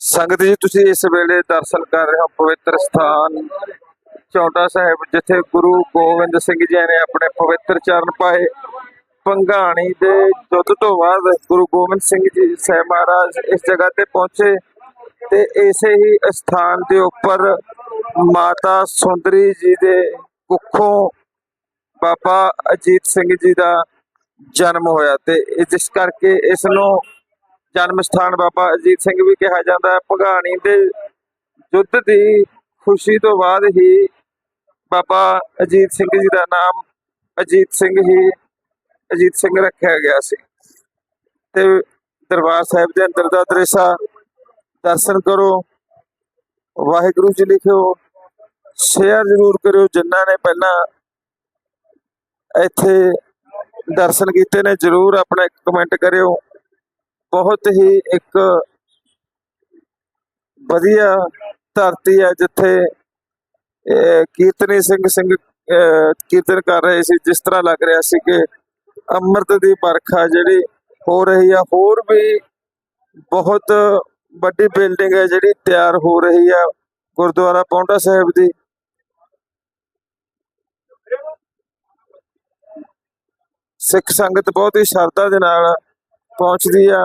ਸੰਗਤ ਜੀ, ਤੁਸੀਂ ਇਸ ਵੇਲੇ ਦਰਸ਼ਨ ਕਰ ਰਹੇ ਹੋ ਪਵਿੱਤਰ ਸਥਾਨ ਚੌਂਟਾ ਸਾਹਿਬ, ਜਿੱਥੇ ਗੁਰੂ ਗੋਬਿੰਦ ਸਿੰਘ ਜੀ ਨੇ ਆਪਣੇ ਪਵਿੱਤਰ ਚਰਨ ਪਾਏ। ਪੰਘਾਣੀ ਦੇ ਦੁੱਧ ਤੋਂ ਬਾਅਦ ਗੁਰੂ ਗੋਬਿੰਦ ਸਿੰਘ ਜੀ ਸਾਹਿਬ ਮਹਾਰਾਜ ਇਸ ਜਗ੍ਹਾ ਤੇ ਪਹੁੰਚੇ ਤੇ ਇਸੇ ਹੀ ਸਥਾਨ ਦੇ ਉੱਪਰ ਮਾਤਾ ਸੁੰਦਰੀ ਜੀ ਦੇ ਕੁੱਖੋਂ ਬਾਬਾ ਅਜੀਤ ਸਿੰਘ ਜੀ ਦਾ ਜਨਮ ਹੋਇਆ ਤੇ ਜਿਸ ਕਰਕੇ ਇਸ ਨੂੰ ਜਨਮ ਸਥਾਨ ਬਾਬਾ ਅਜੀਤ ਸਿੰਘ ਵੀ ਕਿਹਾ ਜਾਂਦਾ ਹੈ। ਭਗਾਣੀ ਦੇ ਯੁੱਧ ਦੀ ਖੁਸ਼ੀ ਤੋਂ ਬਾਅਦ ਹੀ ਬਾਬਾ ਅਜੀਤ ਸਿੰਘ ਜੀ ਦਾ ਨਾਮ ਅਜੀਤ ਸਿੰਘ ਹੀ ਅਜੀਤ ਸਿੰਘ ਰੱਖਿਆ ਗਿਆ ਸੀ। ਤੇ ਦਰਬਾਰ ਸਾਹਿਬ ਦੇ ਅੰਦਰ ਦਾ ਦ੍ਰਿਸ਼ਾ ਦਰਸ਼ਨ ਕਰੋ, ਵਾਹਿਗੁਰੂ ਜੀ ਲਿਖਿਓ ਸ਼ੇਅਰ ਜ਼ਰੂਰ ਕਰਿਓ, ਜਿਨ੍ਹਾਂ ਨੇ ਪਹਿਲਾਂ ਇੱਥੇ ਦਰਸ਼ਨ ਕੀਤੇ ਨੇ, ਜਰੂਰ ਆਪਣਾ ਇੱਕ ਕਮੈਂਟ ਕਰਿਓ। ਬਹੁਤ ਹੀ ਇੱਕ ਵਧੀਆ ਧਰਤੀ ਹੈ ਜਿੱਥੇ ਅਹ, ਕੀਰਤਨੀ ਸਿੰਘ ਸਿੰਘ ਅਹ, ਕੀਰਤਨ ਕਰ ਰਹੇ ਸੀ ਜਿਸ ਤਰ੍ਹਾਂ ਲੱਗ ਰਿਹਾ ਸੀ ਕਿ ਅੰਮ੍ਰਿਤ ਦੀ ਵਰਖਾ ਜਿਹੜੀ ਹੋ ਰਹੀ ਆ ਹੋਰ ਵੀ ਬਹੁਤ ਵੱਡੀ ਬਿਲਡਿੰਗ ਹੈ ਜਿਹੜੀ ਤਿਆਰ ਹੋ ਰਹੀ ਆ ਗੁਰਦੁਆਰਾ ਪੌਂਟਾ ਸਾਹਿਬ ਦੀ। ਸਿੱਖ ਸੰਗਤ ਬਹੁਤ ਹੀ ਸ਼ਰਧਾ ਦੇ ਨਾਲ ਪਹੁੰਚਦੀ ਆ।